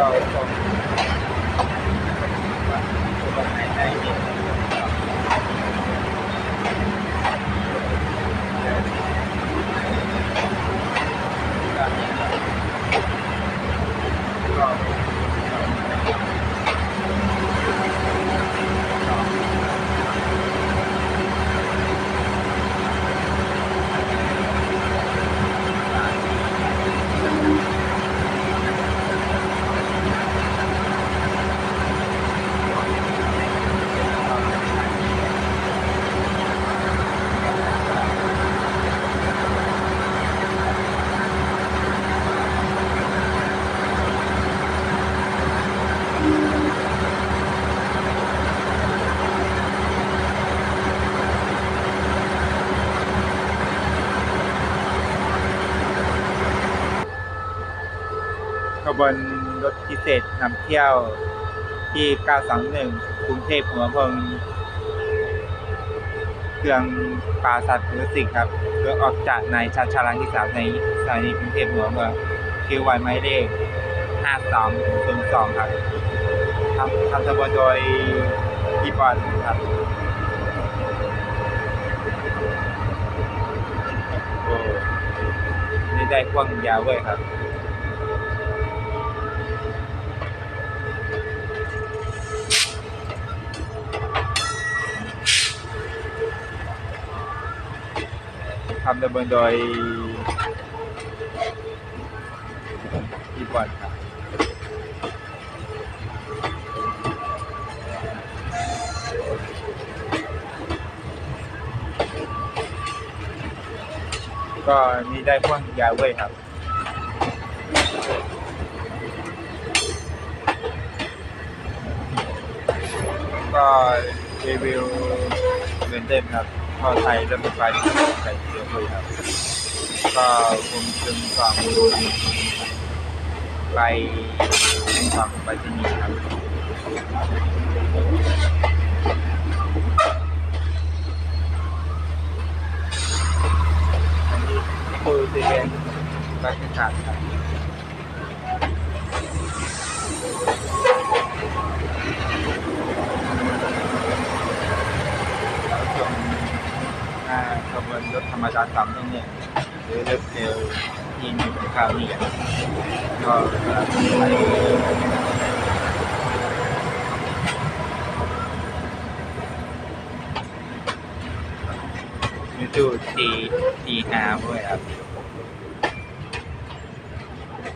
ก็ บวนรถพิเศษนำเที่ยวที่921กรุงเทพหัวเพิงเครื่องปราสัตว์มิวสิกครับเพื่อออกจากในชาชาลังที่สามในสถานีกรุงเทพหัวเมืองคิวไวหมายเลข 5202 ครับทำทำขบวนโดยพี่บอลครับโอ้นี่ได้กว้างยาวเว้ยครับ ทำดำเนินโดยพี่บอลครับก็นี่ได้พ่วงยาเว้ยครับก็รีวิวเหมือนเดิมครับ พอไทยเริ่มเป็นไฟใส่เสื้อเลยครับ ก็ผมจึงฟังไปฟังไปที่นี่ครับคือซีเรียนบัตรขาดครับแล้วช่วงห น้าขบวนรถธรรมดาสามตรงนี้หรือรถเร็วที่มีเป็นข้าวนี่ก็ไหลมีตู้ตีตีอาร์ด้วยครับ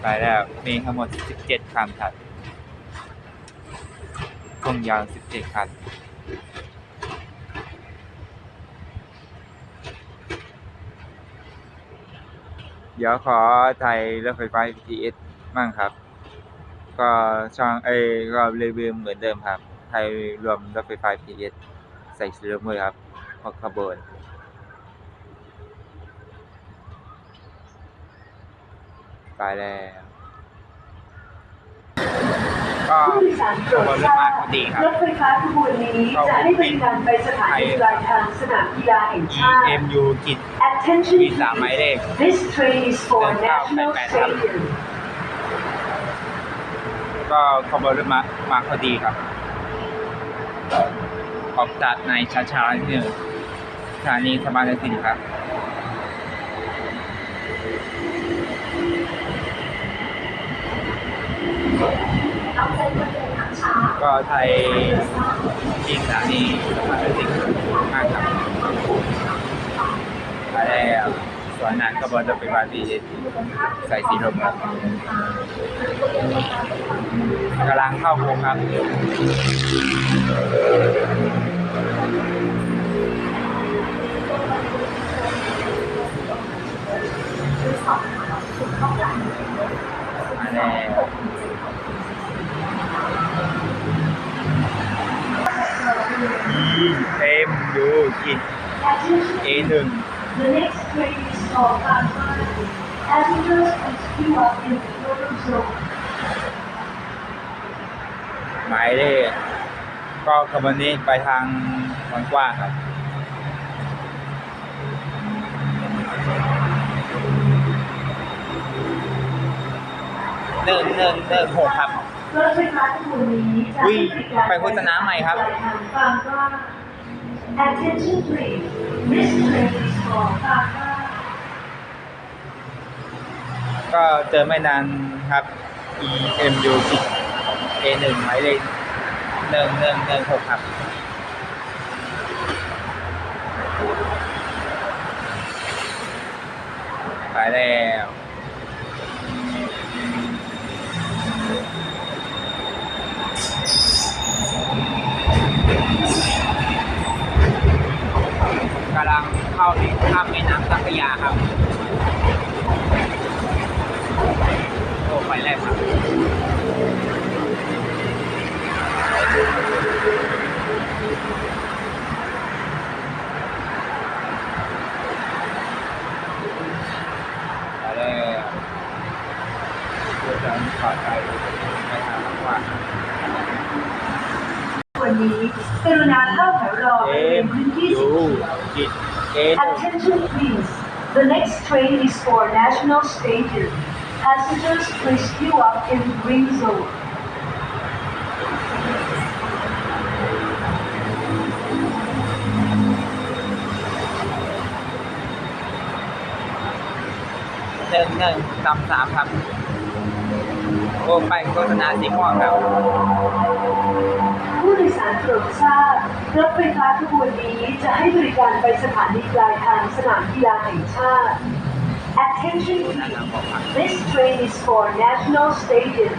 ไปแล้วมีทั้งหมด 17 คันครับกงยาว 17 คัน ดี๋ยวขอไทยรถไฟฟ้า BTS มั่งครับ ก็ช่องเอก็รีวิวเหมือนเดิมครับไทยรวมรถไฟฟ้า BTS ใส่สีเหลืองมือครับพกขบวนไปแล้ว ก็ผู้โดยสารโปรดทราบรถไฟฟ้าขบวนนี้จะให้บริการไปสถานีปลายทางสนามกีฬาแห่งชาติ EMU กิจ Attention มีสามหมายเลข This train is for เดินเข้า National ไปแปดครับ Stadium ก็ขบวนรถมามาพอดีครับออกจากในช้าช้าๆนิดหนึ่งสถานีสมานสินครับ ก็ไทยที่สานีมานสินมากครับมาแล้วสวนนานขบวนรถไฟฟ้าดีใส่สีลมครับกำลังเข้าโค้งครับมาแล้ วเต็มอยู่กิน A1 The next train is for Kanpur Passengers please queue up in the photo zone. หมายเลขก็ขบวนนี้ไปทางวังกว้างครับเนินเนินเนินหกครับ รถไฟฟ้าขบวนนี้จะอุ๊ยให้บริการไปโฆษณาใหม่ครับปลายทางบางกล้า Attention please This train is for บางกล้าก็เจอไม่นานครับ EMU 10 A1 หมายเลขเนินเนินเนินหกครับ ไปแล้ว ลังเข้าในข้ามแม่น้ำสัพยาครับ นนี้กรุณาเข้าแถวรอบ เอ็ ริเว ม ณพื้นที่ ยู สีเขียว จิตเอโ Attention please. The next train is for National Stadium. Passengers please queue up in the green zone. หนึ่งหนึ่งสามสามครับ โอ้ไปโฆษณาสีม่วงครับ ผู้โดยส ารโปรดทราบรถไฟฟ้าขบวนนี้จะให้บริการไปสถานีปลายทางสนามกีฬาแห่งชาติ Attention please. This train is for National Stadium.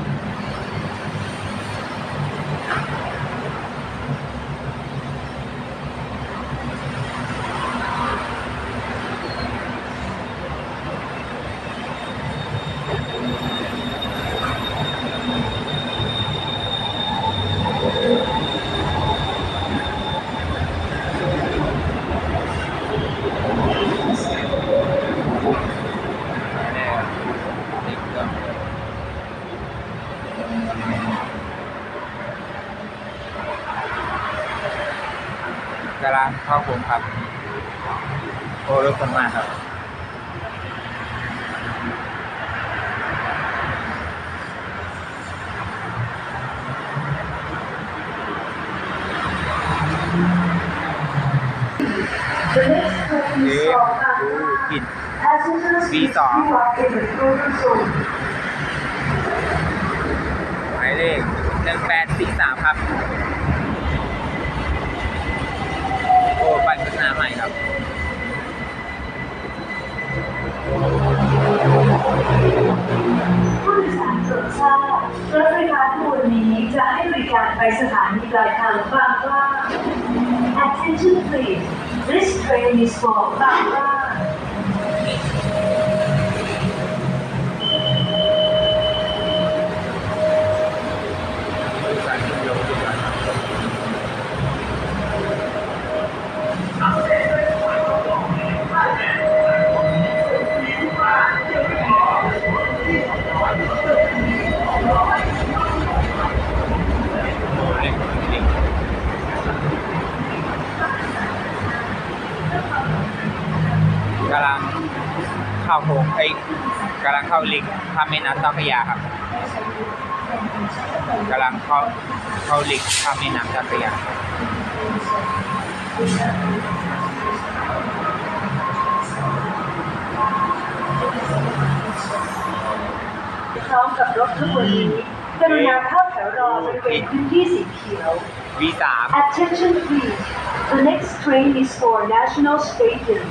จะร้านข้าวผมครับ โอ้รถกันมากครับเล็บดูกลิ่นวีสอหมายเลขหนึ่งแปดสี่สามครับ อ้ไปโฆษณาใหม่ครับผู้โดยสารโปรดทราบรถไฟฟ้าขบวนนี้จะให้บริการไปสถานีปลายทางบางว่า Attention please This train is for บางกล้า ยกำลังเข้าลิงข้ามแม่น้ำเจ้าพระยาครับกำลังเข้าเข้าลิงข้ามแม่น้ำเจ้าพระยาพร้อมกับรถขบวนนี้กรุณาเข้าแถวรอบริเวณพื้นที่สีเขียววีสาม Attention please. The next train is for National Stadium.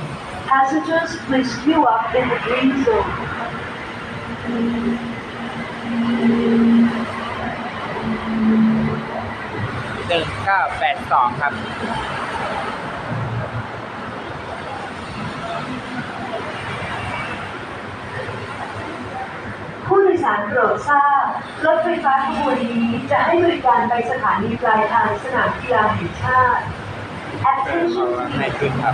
Passengers please queue up in the green zone. หนึ่งเก้าแปดสองครับ ผู้โดยสารโปรดทราบรถไฟฟ้าขบวนนี้จะให้บริการไปสถานีปลายทางสนามกีฬาแห่งชาติ Attention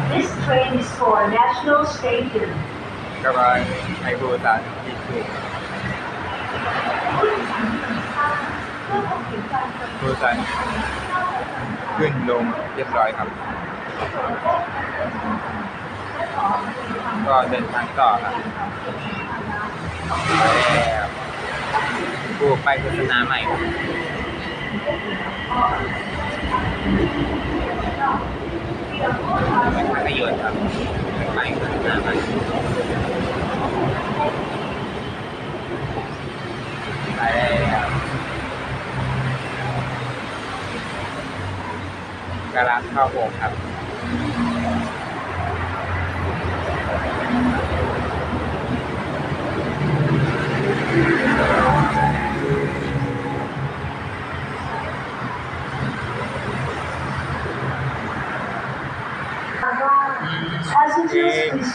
please. This train is for National Stadium. ก็มาให้ผู้โดยสารที่ถูกผู้โดยสารขึ้นลงเรียบร้อยครับ ก็เดินทางต่อครับไปแล้วผู้ไปโฆษณาใหม่ ไปภาพยนตร์ครับไปโฆษณาใหม่ไปแล้วกำลังเข้าโรงครับ Passengers please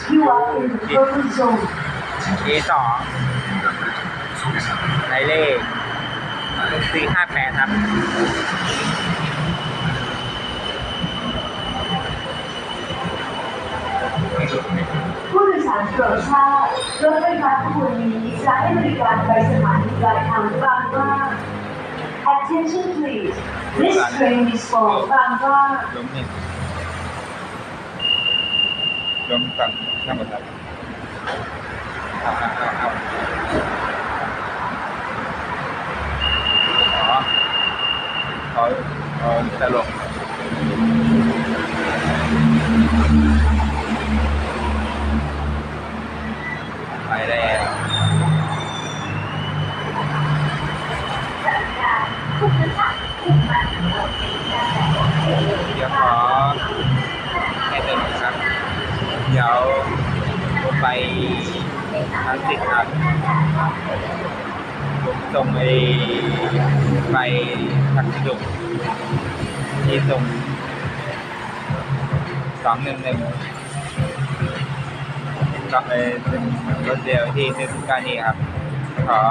queue up in the purple zone. A สองหมายเลขสี่ห้าแปดครับผู้โดยสารโปรดทราบรถไฟฟ้าขบวนนี้จะให้บริการไปสถานีปลายทางบางว่า Attention please This train is for บางว่าล้มหนึ่งล้มฝั่ง ข้างบนครับเอาเอาเอาเอาอ๋อขอขอตลกไปแล้วเดี๋ยวขอแค่เดินครับ เดี๋ยวผม ไปทางสิทธิ์ครับส่งไปไปพัสดุที่ส่งสองหนึ่งหนึ่งก็เป็นรถเดียวที่เทศกาลนี้ครับ ขอ